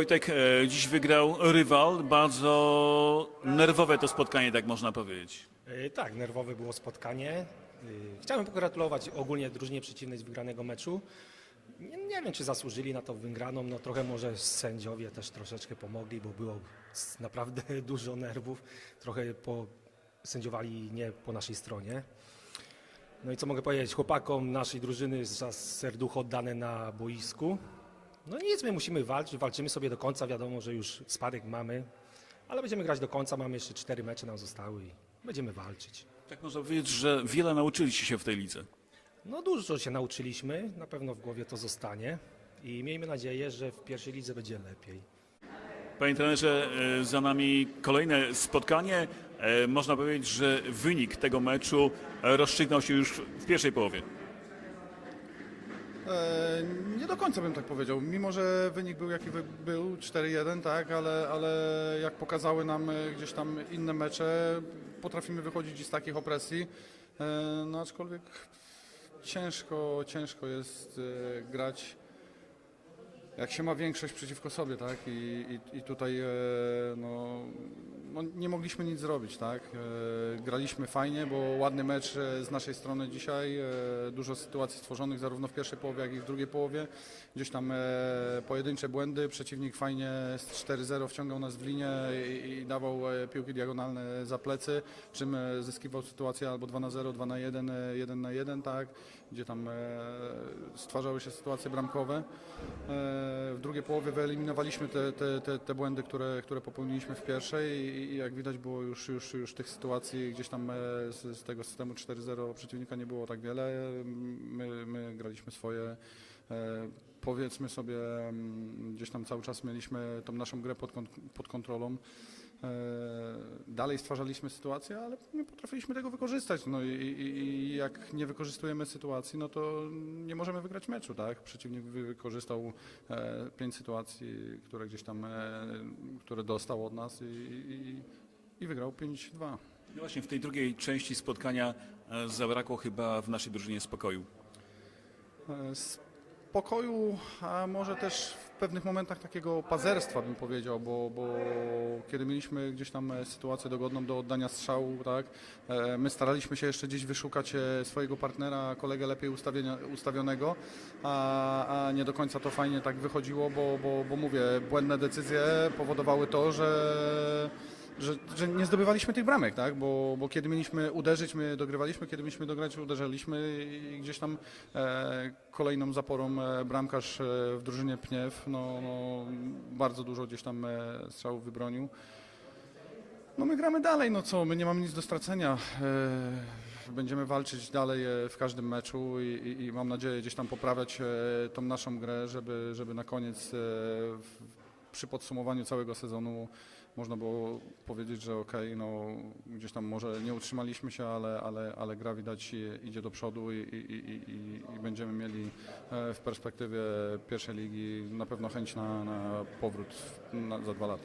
Wojtek, e, dziś wygrał rywal. Bardzo nerwowe to spotkanie, tak można powiedzieć. E, Tak, nerwowe było spotkanie. E, Chciałem pogratulować ogólnie drużynie przeciwnej z wygranego meczu. Nie, nie wiem, czy zasłużyli na to wygraną. No trochę może sędziowie też troszeczkę pomogli, bo było naprawdę dużo nerwów. Trochę po, sędziowali nie po naszej stronie. No i co mogę powiedzieć? Chłopakom naszej drużyny za serducho oddane na boisku. No nic, my musimy walczyć, walczymy sobie do końca. Wiadomo, że już spadek mamy, ale będziemy grać do końca. Mamy jeszcze cztery mecze nam zostały i będziemy walczyć. Tak można powiedzieć, że wiele nauczyliście się w tej lidze. No dużo się nauczyliśmy, na pewno w głowie to zostanie i miejmy nadzieję, że w pierwszej lidze będzie lepiej. Panie trenerze, e, za nami kolejne spotkanie. E, Można powiedzieć, że wynik tego meczu e, rozstrzygnął się już w pierwszej połowie. E, nie do końca bym tak powiedział. Mimo, że wynik był jaki był 4-1, tak, ale, ale jak pokazały nam e, gdzieś tam inne mecze, potrafimy wychodzić z takich opresji. E, no aczkolwiek ciężko, ciężko jest e, grać jak się ma większość przeciwko sobie, tak? I, i, i tutaj e, no, no, nie mogliśmy nic zrobić, tak? E, graliśmy fajnie, bo ładny mecz e, z naszej strony dzisiaj, e, dużo sytuacji stworzonych zarówno w pierwszej połowie, jak i w drugiej połowie. Gdzieś tam e, pojedyncze błędy, przeciwnik fajnie z 4-0 wciągał nas w linię i, i dawał e, piłki diagonalne za plecy, czym e, zyskiwał sytuację albo 2 na 0, 2 na 1, e, 1 na 1, tak? Gdzie tam e, stwarzały się sytuacje bramkowe. E, W drugiej połowie wyeliminowaliśmy te, te, te, te błędy, które, które popełniliśmy w pierwszej i, i jak widać było już, już, już tych sytuacji gdzieś tam e, z, z tego systemu 4-0 przeciwnika nie było tak wiele. My, my graliśmy swoje. E, Powiedzmy sobie, mm, gdzieś tam cały czas mieliśmy tą naszą grę pod, pod kontrolą. E, Dalej stwarzaliśmy sytuację, ale nie potrafiliśmy tego wykorzystać. No i, i, i jak nie wykorzystujemy sytuacji, no to nie możemy wygrać meczu, tak? Przeciwnik wykorzystał e, pięć sytuacji, które gdzieś tam, e, które dostał od nas i, i, i wygrał 5-2. No właśnie w tej drugiej części spotkania zabrakło chyba w naszej drużynie spokoju. Spokoju, a może też pewnych momentach takiego pazerstwa bym powiedział, bo, bo kiedy mieliśmy gdzieś tam e, sytuację dogodną do oddania strzału, tak, e, my staraliśmy się jeszcze gdzieś wyszukać e, swojego partnera, kolegę lepiej ustawionego, a, a nie do końca to fajnie tak wychodziło, bo, bo, bo mówię, błędne decyzje powodowały to, że że, że nie zdobywaliśmy tych bramek, tak? Bo, bo kiedy mieliśmy uderzyć, my dogrywaliśmy, kiedy mieliśmy dograć, uderzaliśmy i gdzieś tam e, kolejną zaporą e, bramkarz e, w drużynie Pniew, no, no, bardzo dużo gdzieś tam e, strzałów wybronił. No my gramy dalej, no co, my nie mamy nic do stracenia. E, Będziemy walczyć dalej e, w każdym meczu i, i, i mam nadzieję gdzieś tam poprawiać e, tą naszą grę, żeby, żeby na koniec e, w, przy podsumowaniu całego sezonu można było powiedzieć, że okej, no gdzieś tam może nie utrzymaliśmy się, ale, ale, ale gra widać idzie do przodu i, i, i, i, będziemy mieli e, w perspektywie pierwszej ligi na pewno chęć na, na powrót na, za dwa lata.